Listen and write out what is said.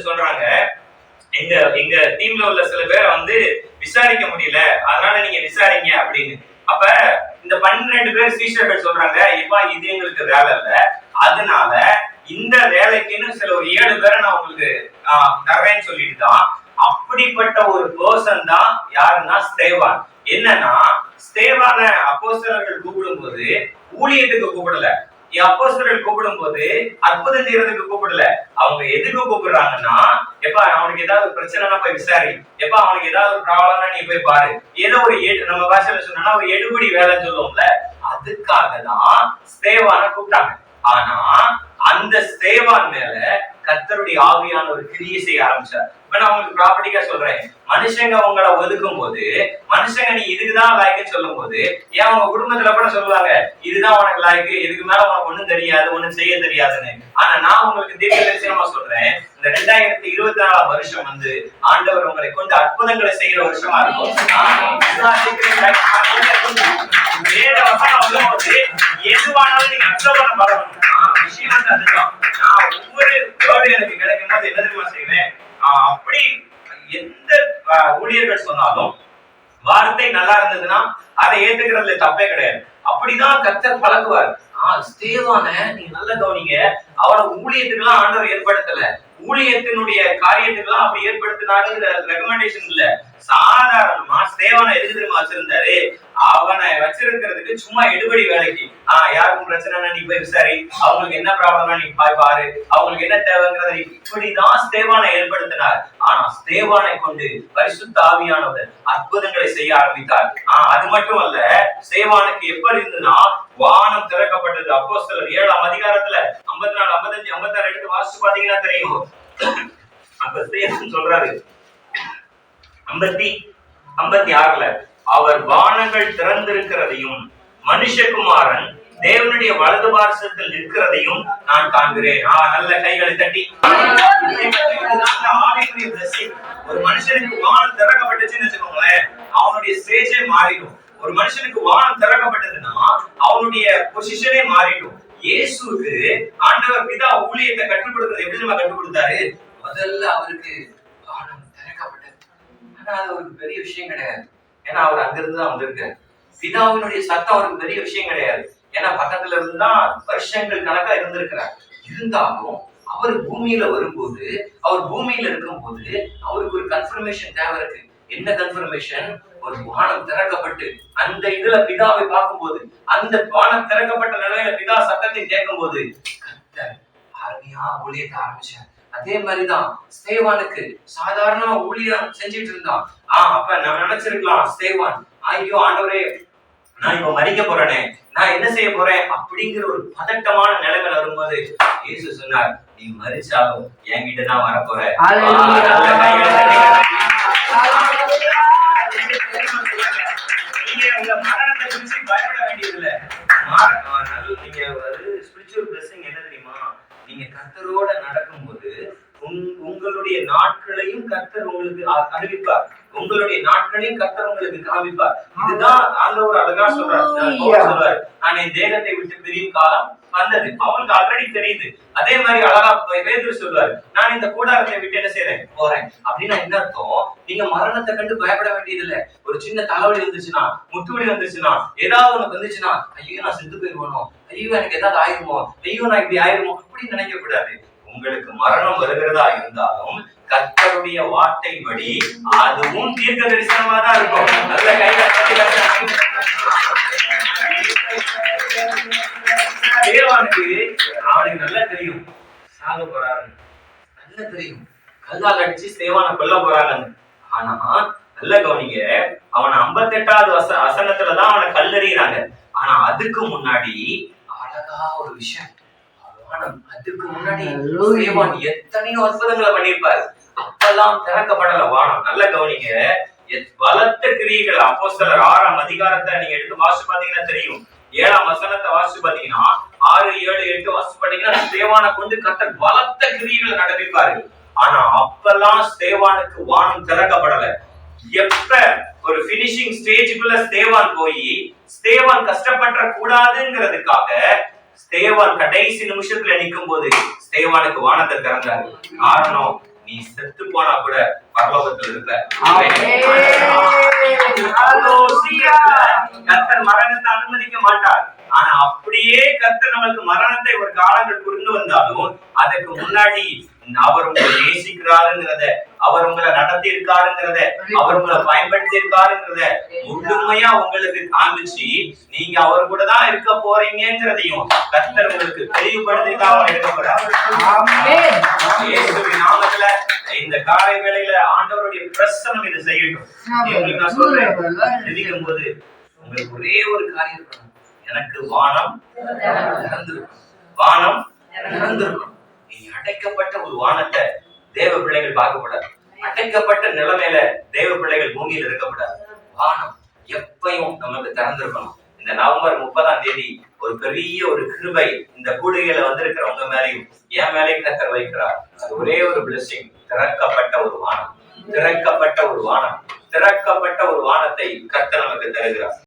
வந்து சொல்றாங்க எங்க எங்க டீம்ல உள்ள சில பேரை வந்து விசாரிக்க முடியல. அதனால நீங்க விசாரிங்க அப்படின்னு. அப்ப இந்த பன்னிரெண்டு பேர் சீஷர்கள் சொல்றாங்க இப்பா இது எங்களுக்கு வேலை இல்ல. அதனால இந்த வேலைக்குன்னு சில ஒரு ஏழு பேரை நான் உங்களுக்கு ஆஹ், தர்றேன்னு சொல்லிட்டு தான் அப்படிப்பட்ட ஒரு பர்சன் தான் யாருன்னா ஸ்தேவான். என்னன்னா ஸ்தேவான அப்போஸ்தலர்கள் கூப்பிடும்போது ஊழியத்துக்கு கூப்பிடல. அப்போஸ்தலர்கள் கூப்பிடும்போது அற்புதம் செய்யறதுக்கு கூப்பிடல. அவங்க எதுக்கு கூப்பிடுறாங்கன்னா எப்பா அவனுக்கு ஏதாவது பிரச்சனைனா போய் விசாரி. எப்பா அவனுக்கு ஏதாவது ஒரு ப்ராப்ளம்னா நீ போய் பாரு. ஏதோ ஒரு நம்ம பாஷையில சொன்னா ஒரு எடுபடி வேலைன்னு சொல்லுவோம்ல அதுக்காக தான் ஸ்தேவான கூப்பிட்டாங்க. ஆனா அந்த ஸ்தேவான் மேல கர்த்தருடைய ஆவியான ஒரு கிரியை செய்ய ஆரம்பிச்சார். இப்ப நான் உங்களுக்கு ப்ராப்பர்ட்டிக்கா சொல்றேன். மனுஷங்க உங்களை ஒதுக்கும் போது மனுஷங்க நீ இதுக்குதான் லாய்க்குன்னு சொல்லும் போது ஏன் உங்க குடும்பத்துல கூட சொல்லுவாங்க இதுதான் உனக்கு லாய்க்கு இதுக்கு மேல உனக்கு ஒண்ணும் தெரியாது ஒண்ணும் செய்ய தெரியாதுன்னு. ஆனா நான் உங்களுக்கு தீர்க்க தரிசனமா சொல்றேன் இந்த ரெண்டாயிரத்தி இருபத்தி நாலாம் வருஷம் வந்து ஆண்டவர் உங்களை கொண்டு அற்புதங்களை செய்யற வருஷமா இருக்கும். வேற வசனம் சொல்லும்போது எதுவானாலும் நீங்க அக்செப்ட் வரணும் ஆஹ் விஷயம் வந்து அதுதான் நான் ஒவ்வொரு வேர்டு எனக்கு கிடைக்கும் போது என்ன தெரியுமா செய்வேன்? அப்படி எந்த ஊழியர்கள் சொன்னாலும் வார்த்தை நல்லா இருந்ததுன்னா அதை ஏத்துக்கிறதுல தப்பே கிடையாது. அப்படிதான் கத்தர் பழகுவார் ஆஹ் ஸ்தேவான நீங்க நல்ல கவனிங்க. ஊழியத்துக்கு எல்லாம் ஆண்டவர் ஏற்படுத்தல. ஊழியத்தினுடைய காரியத்துக்கெல்லாம் அப்படி ஏற்படுத்தினாருங்கிற ரெக்கமெண்டேஷன் இல்ல. சாதாரணமா சேவனை எதுக்கு தெரியுமா வச்சிருந்தாரு? அவனை வச்சிருக்கிறதுக்கு சும்மா எடுபடி வேலைக்கு. ஆஹ் யாருக்கும் பிரச்சனைனா நீ போய் விசாரி. அவங்களுக்கு என்ன ப்ராப்ளம்னா நீ போய் பாரு. அவங்களுக்கு என்ன தேவைங்கிறத நீ இப்படிதான் ஸ்தேவானை ஏற்படுத்தினார். ஆனா ஸ்தேவானை கொண்டு பரிசுத்த ஆவியானவர் அற்புதங்களை செய்ய ஆரம்பித்தார். ஆஹ் அது மட்டும் அல்ல சேவானுக்கு எப்படி இருந்ததுன்னா வானம் திறக்கப்பட்டது. அப்போ சிலர் ஏழாம் அதிகாரத்துல ஐம்பத்தி நாலு ஐம்பத்தஞ்சு ஐம்பத்தாறு எடுத்து வாசிச்சு பாத்தீங்கன்னா தெரியும். அப்ப சொல்றாரு. ஐம்பத்தி ஐம்பத்தி ஆறுல அவர் வானங்கள் திறந்திருக்கிறதையும் மனுஷகுமாரன் தேவனுடைய வலது பாரசத்தில் நிற்கிறதையும் நான் காண்கிறேன். ஆ நல்ல கைகளை தட்டி. ஆவிக்குரிய ஒரு மனுஷனுக்கு வானம் திறக்கப்பட்டுச்சுன்னு வச்சுக்கோங்களேன் அவனுடைய ஸ்டேஜே மாறிடும். ஒரு மனுஷனுக்கு வானம் திறக்கப்பட்டதுன்னா அவனுடைய பொசிஷனே மாறிடும். இயேசுக்கு ஆண்டவர் பிதா ஊழியத்தை கற்றுக் கொடுக்கிறது எப்படி நம்ம கற்றுக் கொடுத்தாரு முதல்ல அவருக்கு வானம் திறக்கப்பட்டது. ஆனா அது ஒரு பெரிய விஷயம் கிடையாது. ஏன்னா அவர் அங்கிருந்து தான் வந்திருக்காரு. பிதாவினுடைய சத்தம் அவருக்கு பெரிய விஷயம் கிடையாது. ஏன்னா பக்கத்துல இருந்து தான் வருஷங்கள் கணக்கா இருந்திருக்கிறார். இருந்தாலும் அவர் பூமியில வரும்போது அவர் பூமியில இருக்கும்போது அவருக்கு ஒரு கன்ஃபர்மேஷன் தேவை இருக்கு. என்ன கன்ஃபர்மேஷன் ஒரு வானம் திறக்கப்பட்டு அந்த இதுல பிதாவை பார்க்கும்போது அந்த வானம் திறக்கப்பட்ட நிலையில பிதா சத்தத்தை கேட்கும்போது கர்த்தர் அருமையா ஊழியத்தை ஆரம்பிச்சார். அதே மாதிரிதான் ஸ்தேவானுக்கு சாதாரணமா ஊழியம் செஞ்சுட்டு இருந்தான். ஆஹ் அப்ப நான் நினைச்சிருக்கலாம் ஸ்தேவான் ஐயோ ஆண்டவரே நான் இப்ப மறிக்க போறேனே நான் என்ன செய்ய போறேன் அப்படிங்கிற ஒரு பதட்டமான நிலைமையில வரும்போது இயேசு சொன்னார் நீ மறிச்சாலும் என்கிட்ட தான் வரப்போற. நீங்க ஒரு ஸ்பிரிச்சுவல் பிளஸிங் என்ன தெரியுமா? நீங்க கத்தரோட நடக்கும்போது உங்களுடைய நாட்களையும் கர்த்தர் உங்களுக்கு அறிவிப்பார். உங்களுடைய நாட்களையும் கர்த்தர் உங்களுக்கு காமிப்பார் இதுதான் ஆண்டவர் அழகா சொல்றார். நான் என் தேகத்தை விட்டு பிரியும் காலம் வந்தது. அவங்களுக்கு ஆல்ரெடி தெரியுது. அதே மாதிரி அழகா வேதர் சொல்றாரு. நான் இந்த கூடாரத்தை விட்டு என்ன செய்றேன்? போறேன். அப்படின்னா என்ன அர்த்தம்? நீங்க மரணத்தை கண்டு பயப்பட வேண்டியது இல்ல ஒரு சின்ன தலைவலி வந்துச்சுன்னா முட்டு வலி வந்துச்சுன்னா ஏதாவது ஒண்ணு வந்துச்சுன்னா ஐயோ நான் செத்து போயிருவனோ? ஐயோ எனக்கு ஏதாவது ஆயிருமோ? ஐயோ நான் இப்படி ஆயிருமோ? அப்படின்னு நினைக்க கூடாது. உங்களுக்கு மரணம் வருகிறதா இருந்தாலும் கர்த்தருடைய வார்த்தைப்படி அதுவும் தீர்க்க தரிசனமா தான் இருக்கும். நல்ல கையில தேவானுக்கு அவனுக்கு நல்லா தெரியும். சாக போறாரு நல்லா தெரியும். கல்லால் அடிச்சு சேவானை கொல்ல போறாங்க ஆனா நல்ல கவனிங்க. அவனை ஐம்பத்தெட்டாவது வச வசனத்துலதான் அவனை கல்லறிகிறாங்க. ஆனா அதுக்கு முன்னாடி அழகா ஒரு விஷயம். வானம் அதுக்கு முன்னாடி எத்தனையோ அற்புதங்களை பண்ணியிருப்பாரு. அப்பெல்லாம் திறக்கப்படல. வானம் நல்ல கவனிங்க. எத்- பலத்த கிரியைகள் சிலர் ஆறாம் அதிகாரத்தை நீங்க எடுத்து வாசிச்சு பாத்தீங்கன்னா தெரியும். ஏழாம் வசனத்தை வாசிச்சு பாத்தீங்கன்னா ஆறு ஏழு எட்டு வாசிச்சு பாத்தீங்கன்னா ஸ்தேவானை கொண்டு கத்தர் பலத்த கிரியைகளை நடப்பிப்பாரு ஆனா அப்பெல்லாம் ஸ்தேவானுக்கு வானம் திறக்கப்படல. எப்ப ஒரு பினிஷிங் ஸ்டேஜுக்குள்ள ஸ்தேவான் போய் ஸ்தேவான் கஷ்டப்பட்ட கூடாதுங்கிறதுக்காக ஸ்தேவான் கடைசி நிமிஷத்துல நிக்கும் போது ஸ்தேவானுக்கு வானத்தை திறந்தாரு. காரணம் நீ செத்து போனா கூட பரலோகத்துல இருப்ப. கர்த்தர் மரணத்தை அனுமதிக்க மாட்டார். ஆனா அப்படியே கர்த்தர் நமக்கு மரணத்தை ஒரு காலங்கள் கொண்டு வந்தாலும் அதுக்கு முன்னாடி அவர் உங்களை நேசிக்கிறாருங்கிறத அவர் உங்களை நடத்தி இருக்காருங்கிறத அவர் உங்களை பயன்படுத்தி இருக்காருங்கிறத முழுமையா உங்களுக்கு காமிச்சு நீங்க அவர் கூட தான் இருக்க போறீங்கிறதையும் கர்த்தர் உங்களுக்கு எடுக்கப்படுறாரு நாமத்துல இந்த காலை வேளையில ஆண்டவருடைய பிரசனம் இதை செய்யட்டும். உங்களுக்கு நான் சொல்றேன். போது உங்களுக்கு ஒரே ஒரு காரியம் எனக்கு வானம் திறந்திருக்கும். வானம் திறந்திருக்கும். நீ அடைக்கப்பட்ட ஒரு வானத்தை தேவ பிள்ளைகள் பார்க்கப்படாது. அடைக்கப்பட்ட நிலைமையில தேவ பிள்ளைகள் பூமியில் இருக்கப்படாது. வானம் எப்பையும் நமக்கு திறந்திருக்கணும். இந்த நவம்பர் முப்பதாம் தேதி ஒரு பெரிய ஒரு கிருபை இந்த கூடுகையில வந்திருக்கிற உங்க மேலையும் என் மேலையும் கத்தர் வைக்கிறார். அது ஒரே ஒரு blessing. திறக்கப்பட்ட ஒரு வானம். திறக்கப்பட்ட ஒரு வானம். திறக்கப்பட்ட ஒரு வானத்தை கத்த நமக்கு தருகிறார்.